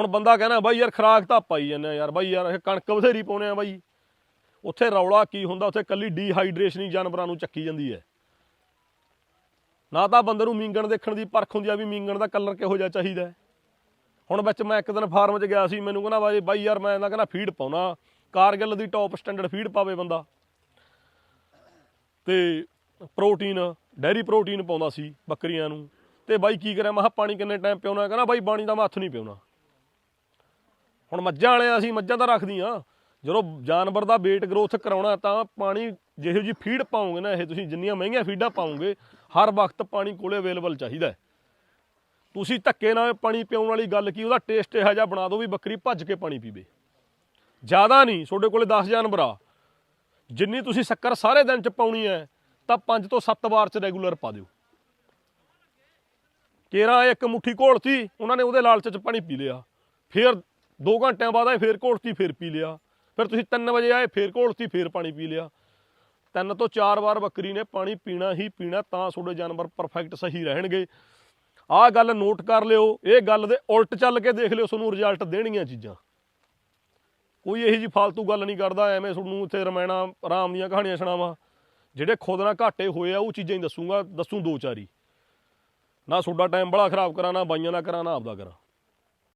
ਹੁਣ ਬੰਦਾ ਕਹਿੰਦਾ, ਬਾਈ ਯਾਰ ਖਰਾਕ ਤਾਂ ਪਾਈ ਜਾਂਦੇ ਆ ਯਾਰ, ਬਾਈ ਯਾਰ ਇਹ ਕਣਕ ਬਥੇਰੀ ਪਾਉਨੇ ਆ ਬਾਈ। ਉੱਥੇ ਰੌਲਾ ਕੀ ਹੁੰਦਾ? ਉੱਥੇ ਕੱਲੀ ਡੀਹਾਈਡਰੇਸ਼ਨ ਹੀ ਜਾਨਵਰਾਂ ਨੂੰ ਚੱਕੀ ਜਾਂਦੀ ਹੈ। ਨਾ ਤਾਂ ਬੰਦੇ ਨੂੰ ਮੀਂਗਣ ਦੇਖਣ ਦੀ ਪਰਖ ਹੁੰਦੀ ਆ ਵੀ ਮੀਂਗਣ ਦਾ ਕਲਰ ਕਿਹੋ ਜਿਹਾ ਚਾਹੀਦਾ ਹੁਣ ਵਿੱਚ ਮੈਂ ਇੱਕ ਦਿਨ ਫਾਰਮ 'ਚ ਗਿਆ ਸੀ, ਮੈਨੂੰ ਕਹਿੰਦਾ, ਬਾਈ ਬਾਈ ਯਾਰ ਮੈਂ ਤਾਂ ਕਹਿੰਦਾ ਫੀਡ ਪਾਉਣਾ। ਕਾਰਗਿਲ ਦੀ ਟੌਪ ਸਟੈਂਡਰਡ ਫੀਡ ਪਾਵੇ ਬੰਦਾ। ਤੇ ਪ੍ਰੋਟੀਨ ਡੈਰੀ ਪ੍ਰੋਟੀਨ ਪਾਉਂਦਾ ਸੀ ਬੱਕਰੀਆਂ ਨੂੰ। ਤੇ ਬਾਈ ਕੀ ਕਰਿਆ? ਮੈਂ ਕਿਹਾ, ਪਾਣੀ ਕਿੰਨੇ ਟਾਈਮ ਪਿਉਣਾ? ਕਹਿੰਦਾ, ਬਾਈ, ਪਾਣੀ ਦਾ ਮੈਂ ਹੱਥ ਨਹੀਂ ਪਿਉਣਾ। ਹੁਣ ਮੱਝਾਂ ਵਾਲੇ ਅਸੀਂ ਮੱਝਾਂ ਤਾਂ ਰੱਖਦੀਆਂ। ਜਦੋਂ ਜਾਨਵਰ ਦਾ weight growth ਕਰਾਉਣਾ ਤਾਂ ਪਾਣੀ ਜਿਹੋ ਜੀ ਫੀਡ ਪਾਓਗੇ ਨਾ, ਇਹ ਤੁਸੀਂ ਜਿੰਨੀਆਂ ਮਹਿੰਗੀਆਂ ਫੀਡਾਂ ਪਾਓਗੇ ਹਰ ਵਕਤ ਪਾਣੀ ਕੋਲੇ ਅਵੇਲੇਬਲ ਚਾਹੀਦਾ ਤੁਸੀਂ ਧੱਕੇ ਨਾਲ ਪਾਣੀ ਪਿਉਣ ਵਾਲੀ ਗੱਲ ਕੀ, ਉਹਦਾ ਟੇਸਟ ਇਹੋ ਜਿਹਾ ਬਣਾ ਦਿਓ ਵੀ ਬੱਕਰੀ ਭੱਜ ਕੇ ਪਾਣੀ ਪੀਵੇ। ਜ਼ਿਆਦਾ ਨਹੀਂ, ਤੁਹਾਡੇ ਕੋਲੇ 10 ਜਾਨਵਰ ਆ। ਜਿੰਨੀ ਤੁਸੀਂ ਸ਼ੱਕਰ ਸਾਰੇ ਦਿਨ ਚ ਪਾਉਣੀ ਹੈ, ਤਾਂ 5 ਤੋਂ 7 ਵਾਰ ਚ ਰੈਗੂਲਰ ਪਾ ਦਿਓ। ਕੇਰਾ ਇੱਕ ਮੁੱਠੀ ਘੋਲਤੀ, ਉਹਨਾਂ ਨੇ ਉਹਦੇ ਲਾਲਚ ਚ ਪਾਣੀ ਪੀ ਲਿਆ। ਫਿਰ 2 ਘੰਟਿਆਂ ਬਾਅਦ ਆਏ, ਫੇਰ ਘੋਲਤੀ ਫੇਰ ਪੀ ਲਿਆ। ਫਿਰ ਤੁਸੀਂ 3 ਵਜੇ ਆਏ, ਫੇਰ ਘੋਲਤੀ ਫੇਰ ਪਾਣੀ ਪੀ ਲਿਆ। ਤਿੰਨ ਤੋਂ ਚਾਰ ਵਾਰ ਬੱਕਰੀ ਨੇ ਪਾਣੀ ਪੀਣਾ ਹੀ ਪੀਣਾ, ਤਾਂ ਤੁਹਾਡੇ ਜਾਨਵਰ ਪਰਫੈਕਟ ਸਹੀ ਰਹਿਣਗੇ। ਆਹ ਗੱਲ ਨੋਟ ਕਰ ਲਿਓ, ਇਹ ਗੱਲ ਦੇ ਉਲਟ ਚੱਲ ਕੇ ਦੇਖ ਲਿਓ, ਤੁਹਾਨੂੰ ਰਿਜ਼ਲਟ ਦੇਣਗੀਆਂ ਚੀਜ਼ਾਂ। ਕੋਈ ਇਹੀ ਜੀ ਫालतू ਗੱਲ ਨਹੀਂ ਕਰਦਾ, ਐਵੇਂ ਤੁਹਾਨੂੰ ਇੱਥੇ ਰਮਾਇਣਾ ਆਰਾਮ ਦੀਆਂ ਕਹਾਣੀਆਂ ਸੁਣਾਵਾਂ। ਜਿਹੜੇ ਖੁਦ ਨਾਲ ਘਾਟੇ ਹੋਏ ਆ, ਉਹ ਚੀਜ਼ਾਂ ਹੀ ਦੱਸੂਗਾ, ਦੱਸੂ ਦੋ ਚਾਰੀ। ਨਾ ਤੁਹਾਡਾ ਟਾਈਮ ਬੜਾ ਖਰਾਬ ਕਰਾਂ ਨਾ ਬਾਈਆਂ ਦਾ ਕਰਾਂ ਨਾ ਆਪਦਾ ਕਰਾਂ।